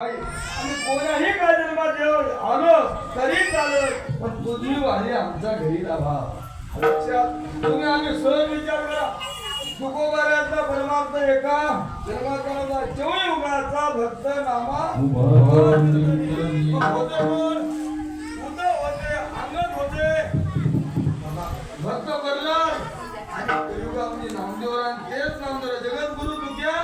आम्ही कोणाही काय जन्मात येऊ आलो तरी चालत पण तुझी वारी आमच्या घरी लक्षात? तुम्ही आम्ही सहज विचार करा. तुकोबाऱ्याचा परमार्थ एका जन्माचा चवळी उगाचा भक्त नामा होते कोण? उदय होते अंगद होते. भक्त बदलार आणि कलियुगामध्ये नामदेवरान तेच नामदेव जगद्गुरु तुझ्या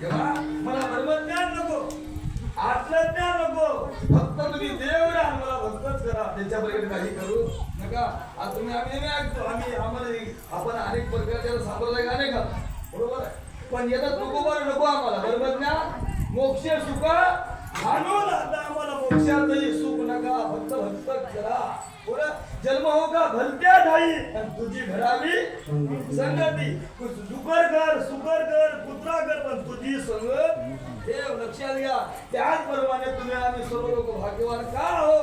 जेव्हा मला ब्रह्मज्ञान नको. आत्मज्ञान नको. फक्त तुम्ही देव रे मला भक्तच करा. त्याच्या काही करू नका. आज तुम्ही आम्ही नाही ऐकतो. आम्ही आम्हाला आपण अनेक प्रकारच्या सापडलाय का नाही का? बरोबर आहे. पण येतात बरं नको आम्हाला. बरोबर मोक्ष सुख आणून आता आम्हाला मोक्षातही सुख नका फक्त भक्त करा. बरं जन्म हो का भलत्या ठाई तुझी घरावी संगती. तू दुकर कर सुकर कर पुत्रा कर पण तुझी संगत देव लक्षात घ्या. त्याचप्रमाणे तुम्ही आम्ही सर्व लोक भाग्यवान का हो?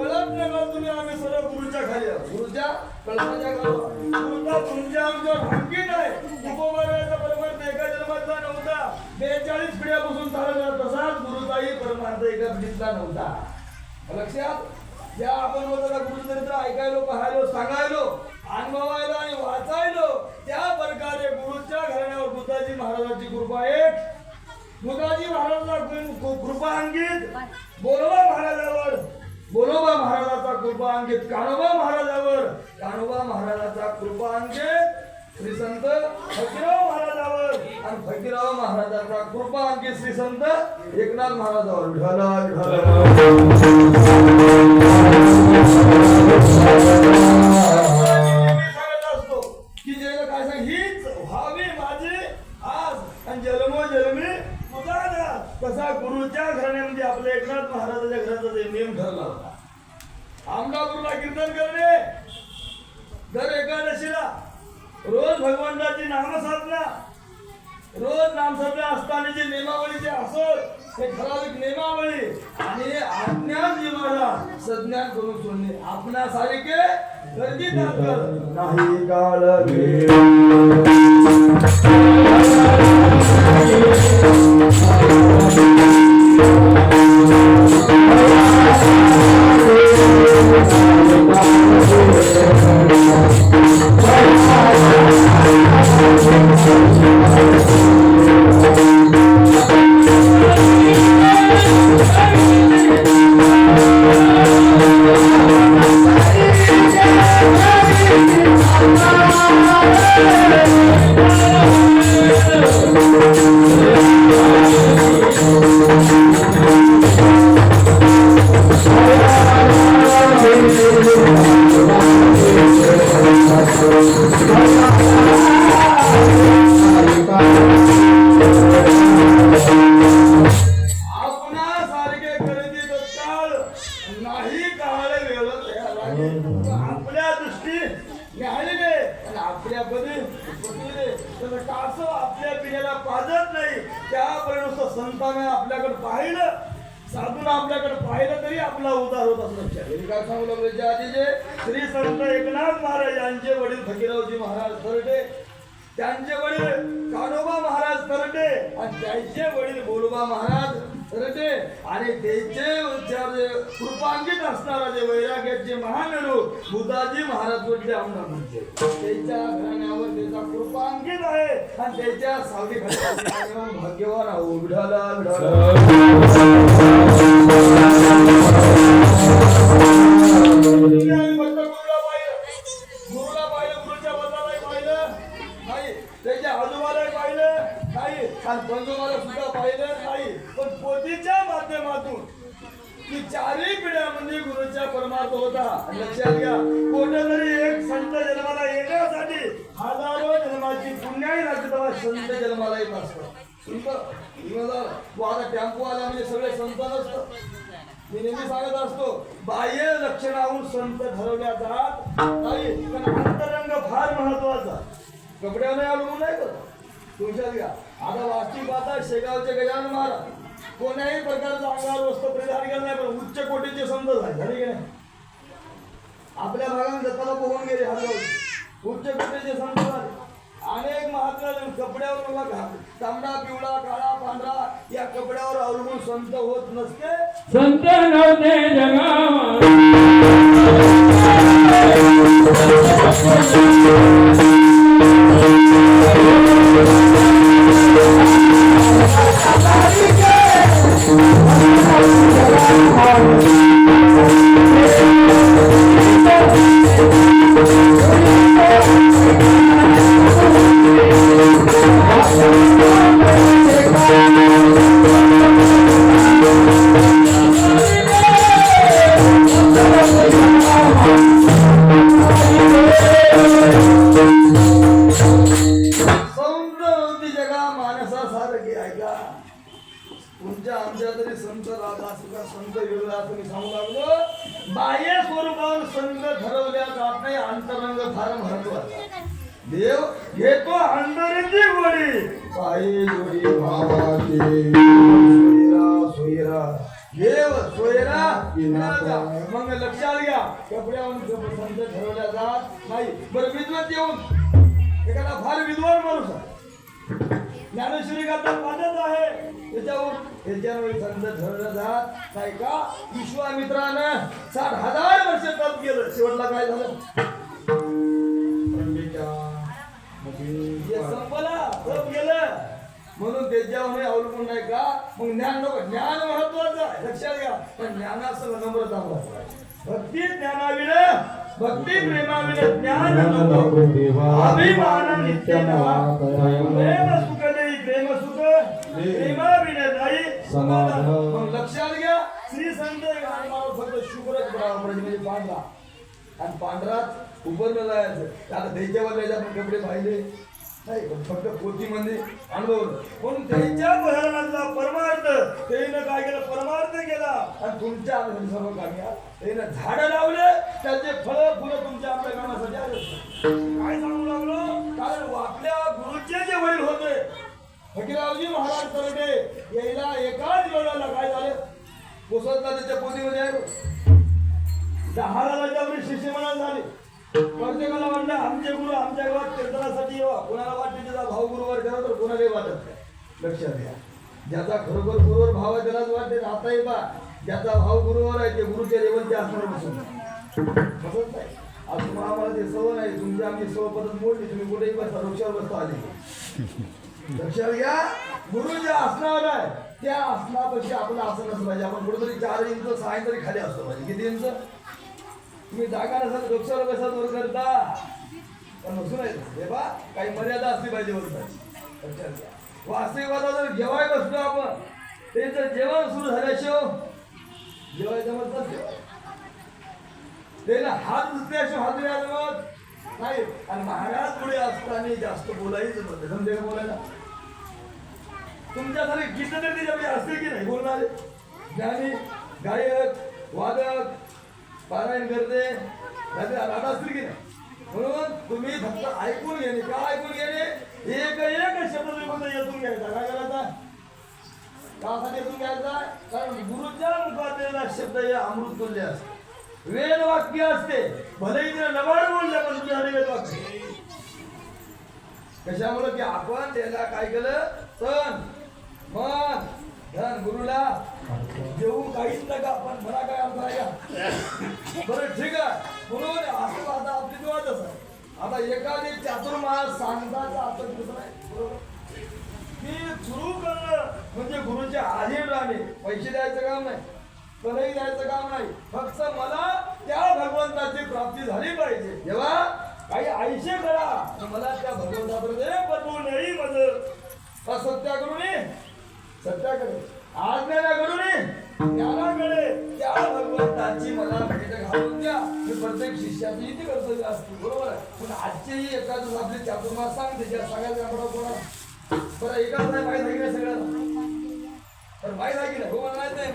कळत नाही तुम्ही आम्ही सर्व गुरुच्या खाली गुरुच्या कळपाच्या खाली गुरुचा तुमच्या आमच्यावर भाग्यच आहे तुकोबाराचा परमार्थ एका जन्मातला नव्हता बेचाळीस पिढ्यापासून चालवला तसाच गुरुचाही परमार्थ एका पिढीतला नव्हता. लक्षात? ज्या आपण होता गुरुचरित्र ऐकायलो पाहायलो सांगायलो अनुभवायला आणि वाचायलो. त्या प्रकारे गुरुच्या घराण्यावर बुद्धाजी महाराजांची कृपा एक. बुद्धाजी महाराजांचा कृपा अंकित बोलोबा महाराजावर. बोलोबा महाराजाचा कृपा अंकित कानोबा महाराजावर. कानोबा महाराजाचा कृपा अंकित श्री संत महाराज आणि फकीराव महाराजाचा कृपा अंकित श्री संत एकनाथ महाराजावर विठाला विठाला मी सांगत असतो की जेव्हा काय सांग हीच व्हावी माझी आज. आणि जन्मोजन्मी तुझा ना तसा गुरुच्या घराण्यामध्ये आपल्या एकनाथ महाराजाच्या घराचा नियम ठरला होता. आमदापूरला कीर्तन करणे. दर एकादशीला रोज भगवंताची नामसाधना. रोज नामसाधना असताना जे नियमावली जे असत ते ठराविक नियमावली आणि अज्ञान जीवाला सज्ञान करून सोडणे. आपणासारखे गर्दी नाही काळ वेळ. आपल्या दृष्टी आणि आपल्या तर कासव आपल्या पिढ्याला पाजत नाही. त्यापर्यंत संतांना आपल्याकडे पाहिलं. साधून आपल्याकडे पाहिलं तरी आपला उद्धार होत असं लक्षात काय सांगू लागलो? जे श्री संत एकनाथ महाराज यांचे वडील फकीरावजी महाराज तरडे त्यांचे वडील कानोबा महाराज तरटे आणि त्यांचे वडील बोलोबा महाराज ते आणि त्यांचे उच्चार जे कृपांकित असणारा जे वैराग्याचे महामेरू बुधाजी महाराज म्हटले आमदार म्हणजे त्यांच्या घराण्यावर त्याचा कृपांकित आहे आणि त्याच्या सावली भाग्यवान आहो विढाला उच्च कोटीचे संत झाले झाले की नाही? आपल्या भागामध्ये जताला पोहून गेले हलगाव उच्च कोटीचे संत झाले. अनेक महात्मा कपड्यावर बघा तांबडा पिवळा काळा पांढरा या कपड्यावर अवलंबून संत होत नसते. संत नव्हते जगा जगावा संत सोयरा सोयरा देव सोयरा इनाचा. मग लक्षात घ्या कपड्यावर संत ठरवल्या जात नाही बरं विद्वत येऊन एखादा फार विद्वान माणूस आहे ज्ञानेश्वरी करता वाटत आहे त्याच्यावर ह्याच्यावर संत ठरवलं जात नाही का विश्वामित्रानं साठ हजार वर्ष तप केलं शेवटला काय झालं हे संपला तप गेलं म्हणून त्याच्यावर अवलंबून नाही का? मग ज्ञान नको. ज्ञान महत्वाचं आहे. लक्षात घ्या. पण नम्रता महत्वाचं आहे. भक्ती ज्ञानाविण भक्ती प्रेमाविण ज्ञान नको. अभिमान नित्य नवा प्रेम सुख देई प्रेम सुख. प्रेमाविण नाही. समाधान. मग लक्षात घ्या. श्री संत गाडमावर फक्त पाहिजे म्हणजे पांढरा. आणि पांढराच उभं जायचं. आता त्याच्यावर त्याच्या आपण कपडे पाहिले. नाही फक्त पोथीमध्ये अनुभवलं म्हणून त्यांच्या भयानातला परमार्थ त्यानं काय केलं? परमार्थ केला. आणि तुमच्या आम्ही सर्व काम्या त्यानं झाडं लावले त्याचे फळ फुलं तुमच्या आपल्या कामासाठी आले. काय सांगू लागलो? कारण आपल्या गुरुचे जे वडील होते फकीरावजी महाराज तरडे यायला एकाच वेळाला काय झालं? कोसळता त्याच्या पोथीमध्ये आहे दहा लाखाच्या शिष्य झाले. प्रत्येकाला म्हणलं आमचे गुरु आमच्या गावात कीर्तनासाठी येवा. कोणाला वाटते त्याचा भाव गुरुवर करा तर कोणालाही वाटत नाही. लक्षात घ्या. ज्याचा खरोखर गुरुवर भाव आहे त्यालाच वाटते आताही बा ज्याचा भाव गुरुवर आहे ते गुरुच्या रेवंती असणार बसून. बसत नाही. आज तुम्हाला आम्हाला ते सवय नाही तुमची आमची सवय पद्धत मोडली तुम्ही कुठेही बसता वृक्षावर बसता आली लक्षात घ्या. गुरु जे आसनावर आहे त्या आसनापेक्षा आपलं आसन असलं पाहिजे. आपण कुठेतरी चार इंच सहा इंच तरी खाली असलं पाहिजे. किती इंच? तुम्ही जागा नसाल डोक्यावर कसा दूर करता. पण नसून आहे हे बा काही मर्यादा असली पाहिजे बोलतात लक्षात जर जेवाय बसलो आपण ते जर जेवण सुरू झाल्याशिवाय जेवाय जमत नसते ते ना हात दुसऱ्याशिवाय हात नाही जमत. नाही आणि महाराज पुढे असताना जास्त बोलायच समजे का बोलायला? तुमच्यासाठी गीत तरी त्याच्यामध्ये असते की नाही बोलणारे? ज्ञानी गायक वादक पारायण करते. राहते की म्हणून तुम्ही फक्त ऐकून घेणे का ऐकून घेणे एक एक शब्द तुम्ही फक्त येतून घ्यायचा. काय करायचा? कासाठी येतून घ्यायचा? कारण गुरुच्या मुखातलेला शब्द हे अमृत तुल्य असते. वेद वाक्य असते. भलेही तिने लबाड बोलले पण तुझ्यासाठी वेद वाक्य कशामुळे की आपण त्याला काय केलं? तन मन धन गुरुला देऊन काहीच नका पण मला काय अर्थ आहे का बरं ठीक आहे. म्हणून असं आता आपली वाटच आहे आता एखादी चातुर्मास सांगताचा अर्थ कसं आहे बरोबर? की सुरू करणं म्हणजे गुरुचे आधीन राहणे. पैसे द्यायचं काम नाही. कलही द्यायचं काम नाही. फक्त मला त्या भगवंताची प्राप्ती झाली पाहिजे. जेव्हा काही आयुष्य करा. तर मला त्या भगवंताप्रती पटवू नाही माझं. नये सत्याकडे आज्ञाकडून ज्ञानाकडे त्या भगवंताची मला भेट घालून द्या. हे प्रत्येक शिष्याचं इथे कर्तव्य असते बरोबर आहे? पण आजचेही एका दिवस आपले चातुर्मास सांगते ज्या सांगायचं आपण कोणा बरं एकाच नाही माहीत आहे की नाही सगळ्याला. तर माहीत आहे की नाही हो मला माहीत नाही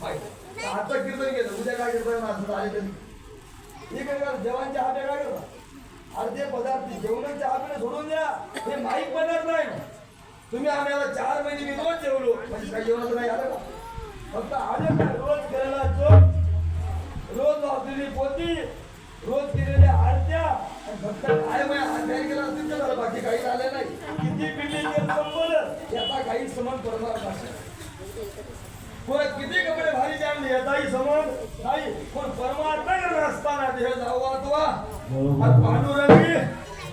माहीत आता कीर्तन केलं. उद्या काय कीर्तन माझं आले कधी हे काय जेवणच्या हाते काय करा अर्धे पदार्थ जेवणाच्या हाताने सोडून द्या. हे माहीत पदार्थ नाही. तुम्ही आम्हाला चार महिने मी रोज जेवलो. म्हणजे काही जेवणाचं नाही आलं का? फक्त आले का रोज केलेला चोप रोज वाचलेली पोती रोज केलेल्या आरत्या आणि फक्त काय माहिती अन्याय केला असतील तर झालं बाकी काही झालं नाही. किती पिढी ते संपलं याचा काही समज करणार नाही. कोण किती कपडे भारी जाणले याचाही समज नाही. पण परमात्मा असताना देह जावा तो आणि पांडुरंगी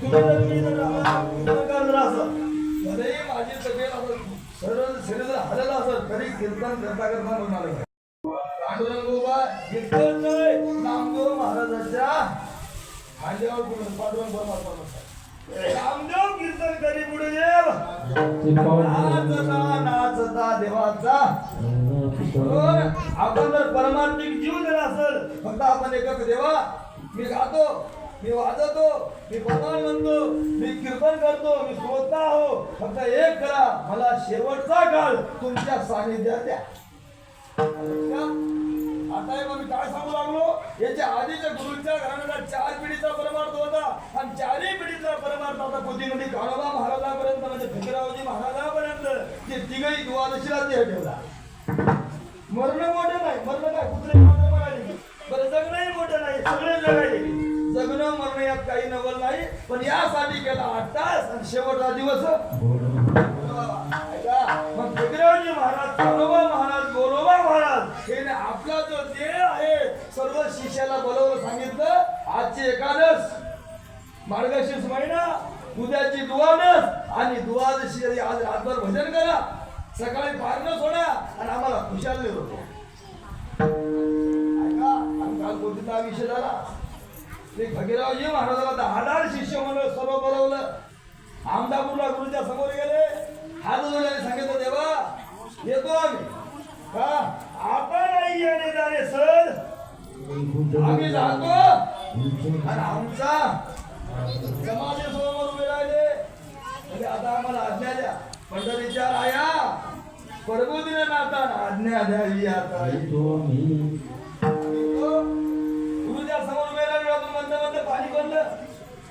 तुम्ही जर मी जर असं माझी तब्येत सरळ शरीर हललं तरी कीर्तन करता करता म्हणणार आहे. कीर्तन नाही नामदेव महाराजांच्या खांद्यावर पांडुरंग परमात्मा म्हणतात. नामदेव कीर्तन करी पुढे देव नाचता नाचता देवाचा आपण जर परमात्मिक जीव जर असेल फक्त आपण एकच देवा मी गातो मी वाजवतो मी पदान म्हणतो मी कीर्तन करतो मी श्रोता हो फक्त एक करा मला शेवटचा काळ तुमच्या सानिध्यात द्या. आता हे मी काय सांगू लागलो? याच्या आधीच्या गुरुच्या घराण्याला चार पिढीचा परमार्थ होता. आणि चारही पिढीचा परमार्थ होता पोथीमध्ये काळोबा महाराजापर्यंत म्हणजे भिकरावजी महाराजापर्यंत ते तिघही द्वादशीला ते ठेवला. मरण मोठं नाही मरण काय? कुत्रे मात्र म्हणाले बरं जगणंही मोठं नाही सगळे जगायचे जगणं मरण यात काही नवल नाही पण यासाठी केला आठ तास आणि शेवटचा दिवस. मग महाराज काळोबा महाराज गोरोबा महाराज. हे आपला जो देह आहे सर्व शिष्याला बोलवलं सांगितलं आजची एकादश. मार्गशीर्ष महिना उद्याची दुवादश आणि दुवादशी आज रातभर भजन करा. सकाळी पारणं सोडा आणि आम्हाला खुशाल होतो ऐका आणि काल विषय झाला? ते भगीरावजी महाराजाला दहादार शिष्य म्हणून सर्व बोलवलं. आमदापूरला गुरुच्या समोर गेले. हात जोडल्याने सांगितलं देवा येतो आम्ही. का? आता नाही येणे जाणे सर. आम्ही जातो. आणि आमचा समाधी समोर उभे राहिले. म्हणजे आता आम्हाला आज्ञा द्या. पंढरीच्या आया प्रबोधीने नाता आज्ञा द्यावी आता. राहिले पाणी पडलं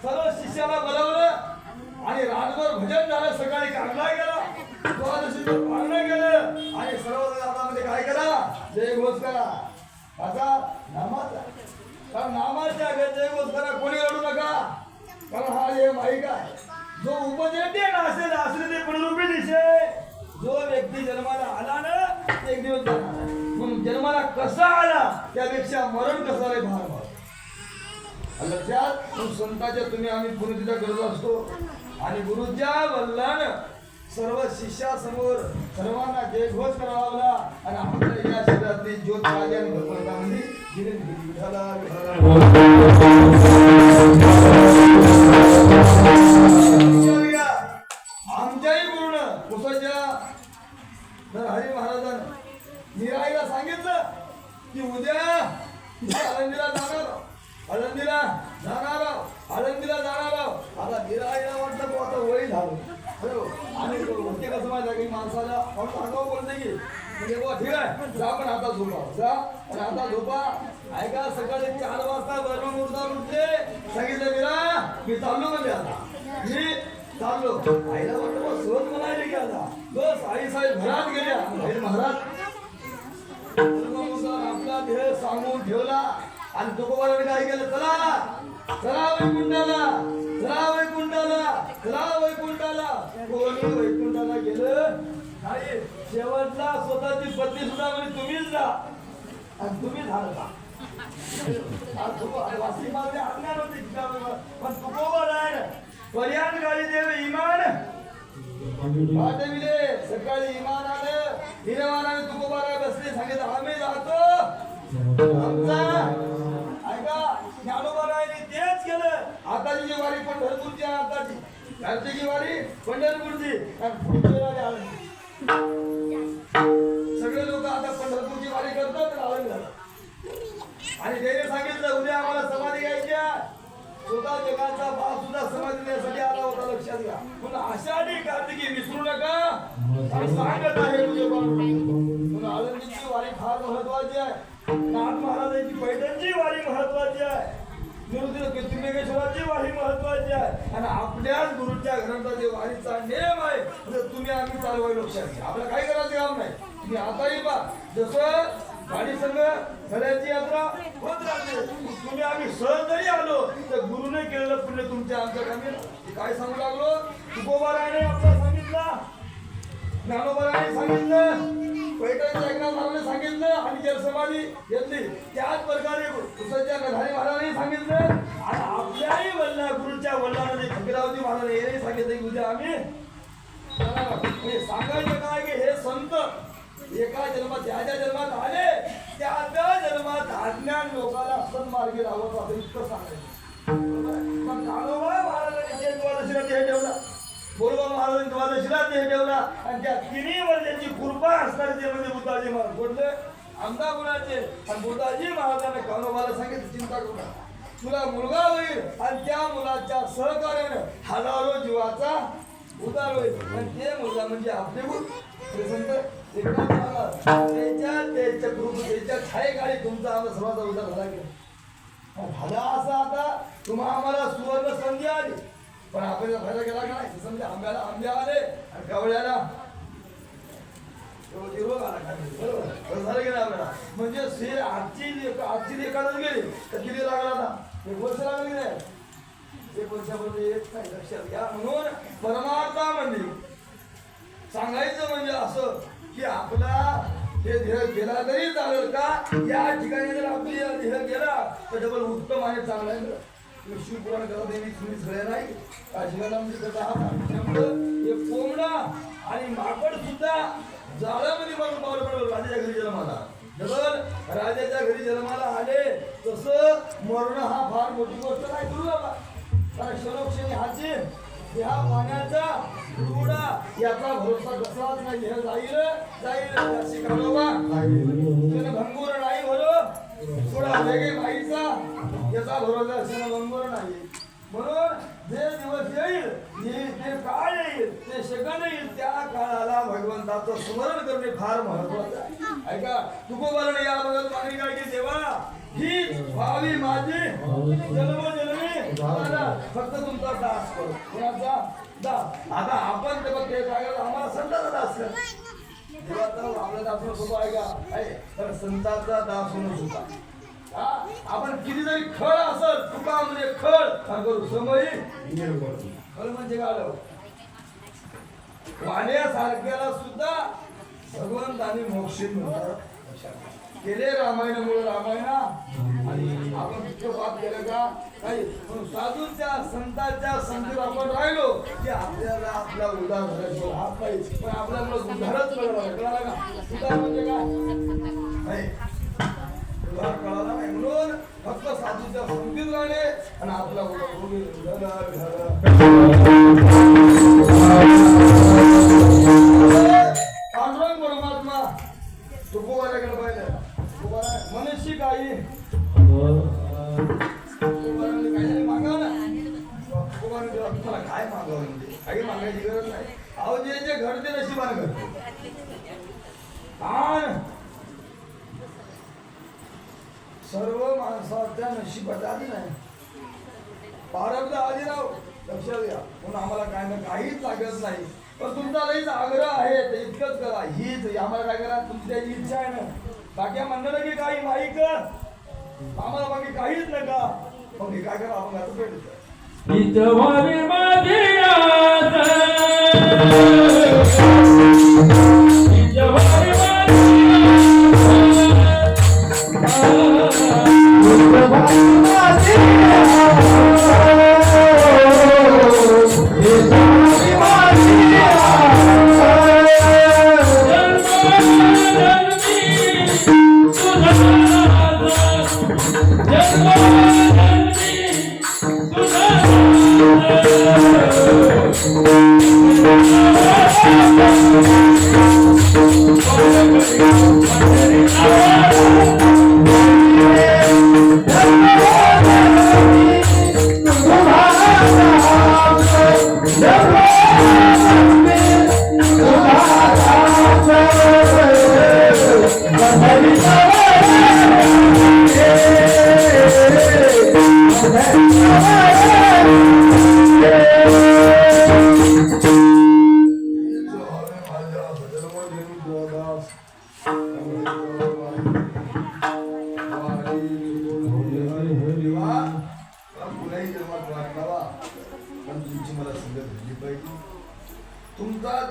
सर्व शिष्याला बोलावलं आणि रातभर भजन झालं. सकाळी काढला गेला द्वादशीचं पारणं आणि सर्व हातामध्ये काय करा जय घोष करा आता नामाचा कारण नामाच्या जय घोष करा कोणी रडू नका. कारण हा हे माईक आहे. जो उपदेते असेल असले ते पुनरुपी दिसे जो व्यक्ती जन्माला आला ना एक दिवस म्हणून जन्माला कसा आला त्यापेक्षा मरण कसा रे भार भार लक्षात म्हणून संताच्या तुम्ही आम्ही गुरुजीचा गरज असतो. आणि गुरुच्या वल्लान सर्व शिष्यासमोर सर्वांना जयघोष करावा. आणि आमच्या या शरीरातली ज्योत आणि भगवंतामध्ये दिली. विठाला आमच्याही गुरुनं कुसाच्या हरी महाराजानं मीराईला सांगितलं की उद्या जाणार. आळंदीला जाणार आहोत. आळंदीला जाणार आहोत. आता मीराईला वाटलं तो आता वय झालं हो. आणि होते कसं माहिती आहे की माणसाला आपण आगाऊ बोलते की म्हणजे बुवा ठीक आहे. जा पण आता झोपा. जा आणि आता झोपा. ऐका सकाळी चार वाजता बर्मा उठले. सांगितलं मीरा मी चाललो म्हणजे आता. मी चाललो. आईला वाटलं बुवा सहज म्हणायला की आता. बस आई साहेब घरात गेल्या महाराज. धर्मानुसार आपला ध्येय सांगून ठेवला. आणि तुकोबाराने काय केलं? चला. चला वैकुंठाला. चला वैकुंठाला. चला वैकुंठाला. कोणी वैकुंठाला गेलं? नाही. शेवटला स्वतःची पत्नी सुद्धा म्हणजे तुम्हीच जा. आणि तुम्ही झालं का? वासी मागणे अज्ञान होते पण तुकोबा नाही पर्यान गाडी देव इमान. पाठविले सकाळी इमान आलं. हिरवानाने तुकोबारा बसले सांगितलं आम्ही जातो. आमचा ऐका ज्ञानोबारायने तेच केलं आताची जी वारी पंढरपूरची आहे आताची. आमची जी वारी पंढरपूरची. आणि पुढची वारी आळंदी. सगळे लोक आता पंढरपूरची वारी करतात आणि आणि त्याने सांगितलं उद्या आम्हाला समाधी घ्यायच्या स्वतः जगाचा बाप सुद्धा समाधी देण्यासाठी आला होता लक्षात घ्या. पण अशा कार्तिकी विसरू नका. आणि सांगत आहे तुझे आळंदीची वारी फार महत्वाची आहे. नाथ महाराजांची पैठणची वारी महत्वाची आहे. वारी महत्वाची आहे. आणि आपल्याच गुरुच्या घराचा जे वारीचा नियम आहे तर तुम्ही आम्ही चालवाय लक्षात घ्या आपल्याला काय करायचं काम नाही. तुम्ही आताही पा जसं गाडी संघ झाल्याची यात्रा होत राहते तुम्ही आम्ही सहज जरी आलो तर गुरुने केलेलं पुण्य तुमच्या आमच्या कामी काय सांगू लागलो? तुकोबाराने आपल्याला सांगितलं ज्ञानोबाराने सांगितलं पैठणच्या एकनाथ महाराजांनी सांगितलं आणि जल समाधी घेतली. त्याच प्रकारे कुसच्या गधारी महाराजांनी सांगितलं आणि आपल्याही वल्ला गुरुच्या वल्लाने फकीरावजी महाराज यांनी सांगितलं की उद्या आम्ही सांगायचं काय की हे संत एका जन्मात ज्या ज्या जन्मात आले त्या त्या जन्मात अज्ञान लोकाला सन्मार्गी लावत असं इतकं सांगायचं. मग काळोबा महाराजांनी जे ठेवला. बोलबा महाराजांनी द्वादशीला देह ठेवला आणि त्या तिन्ही वर्षाची कृपा असणारे ते म्हणजे बुद्धाजी महाराज. बोलले आमदा गुणाचे आणि बुद्धाजी महाराजांनी काळोबाला सांगितलं चिंता करू नका. तुला मुलगा होईल आणि त्या मुलाच्या सहकार्यानं हजारो जीवाचा उदार होईल. आणि ते मुलगा म्हणजे आपले गुरु संत एकनाथ महाराज त्याच्या त्याच्या गुरु त्याच्या छायेखाली तुमचा आमचा सर्वांचा उदार झाला की झाला असं आता तुम्हा आम्हाला सुवर्ण संधी आली. पण आपण फायदा केला का नाही? समजा आंब्याला आंबे आले आणि कावळ्याला आला बरोबर. झालं आपल्याला? म्हणजे से आजची आजची एखादच गेली तर किती लागला आता? एक वर्ष लागली नाही? एक वर्षामध्ये येत नाही लक्षात घ्या. म्हणून परमार्था म्हणजे सांगायचं म्हणजे असं की आपला हे देह गेला तरी चालेल का? या ठिकाणी जर आपली ध्येय देह गेला तर डबल उत्तम आणि चांगला आहे. शिवपुराण करत आहे? मी तुम्ही सगळे नाही काशीला म्हणजे कसं आहात हे कोंबडा आणि माकड सुद्धा जाळ्यामध्ये मरून पावलं पडलं राजाच्या घरी जन्माला जर राजाच्या घरी जन्माला आले तसं मरण हा फार मोठी गोष्ट नाही करू बाबा कारण शरोक्षणी हाचे ह्या पाण्याचा रुडा याचा भरोसा कसलाच नाही. हे जाईल जाईल. अशी भंगूर नाही भरो थोडा वेगळे भाईचा. याचा भरोसा असेल भंगूर नाही. म्हणून जे दिवस येईल येईल ते काळ येईल ते सेकंद येईल त्या काळाला भगवंताचं स्मरण करणे फार महत्वाचं आहे. ऐका तुकोबाला या बघत मागणी काय की देवा ही भावी माझी जन्म फक्त तुमचा दास करो. कोणाचा दास आता आपण ते बघ ते काय आम्हाला संताचा दास कर देवाचा आपला दास होणं आहे का आहे तर संताचा दास होणं सोपं आपण किती जरी खळ असल तुका म्हणजे खळ काय करू. समयी? खळ म्हणजे काय हो? पाण्यासारख्याला वाण्यासारख्याला सुद्धा भगवंताने मोक्ष म्हणतात. केले रामायणामुळे रामायणा. आणि आपण इतकं पाप केलं का? नाही. पण साधूच्या संतांच्या संगीत आपण राहिलो की आपल्याला आपला उदाहरण झाल्याशिवाय पाहिजे पण आपल्याला उदाहरण कळलं कळाला का? उद्धार म्हणजे काय? नाही. उदाहरण कळाला नाही. म्हणून फक्त साधूच्या संगीत राहिले आणि आपला उद्धार घर सर्व माणसाच्या नशिबात आधी नाही. प्रारब्ध आधी राव लक्षात घ्या म्हणून आम्हाला काय ना काहीच लागत नाही. पण तुमचा लईच आग्रह आहे तर इतकंच करा. हीच आम्हाला काय करा तुमची त्याची इच्छा आहे ना. बाकी म्हणलं ना की काही माहीत आम्हाला बाकी काहीच नका. मग हे काय करा आपण आता भेटू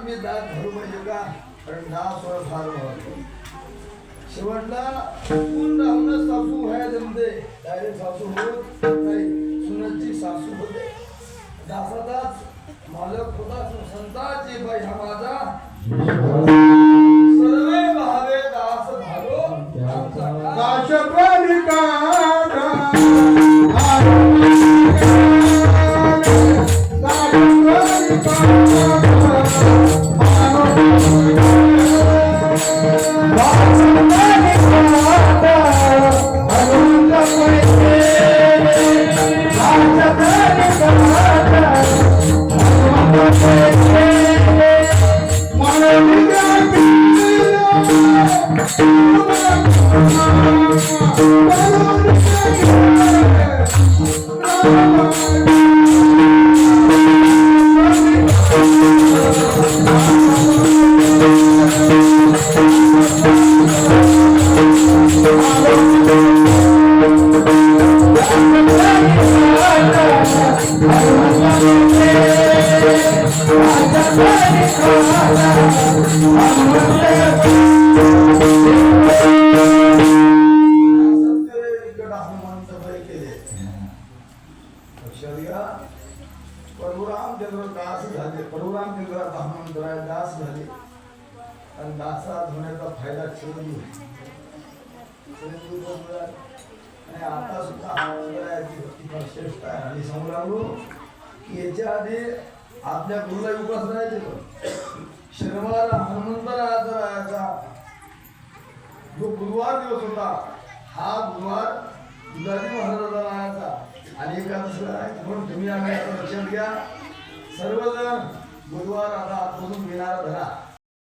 मी दात धरू म्हणजे का? कारण दास होणं फार शेवटला कोण सासू व्हायला जमते डायरेक्ट सासू होत नाही. सासू होते. दासाचाच माझ्या खुदा संताची बाई हा माझा. सर्व भावे दास झालो आपल्या गुरुला उपास राहायचे पण शनिवार हनुमंतरायाचा राहायचा. जो गुरुवार दिवस होता हा गुरुवार दुधाजी महाराजाचा राहायचा. आणि एकादशीला राहायचा म्हणून तुम्ही आम्ही लक्षात घ्या. सर्वजण गुरुवार आता आजपासून येणारा धरा.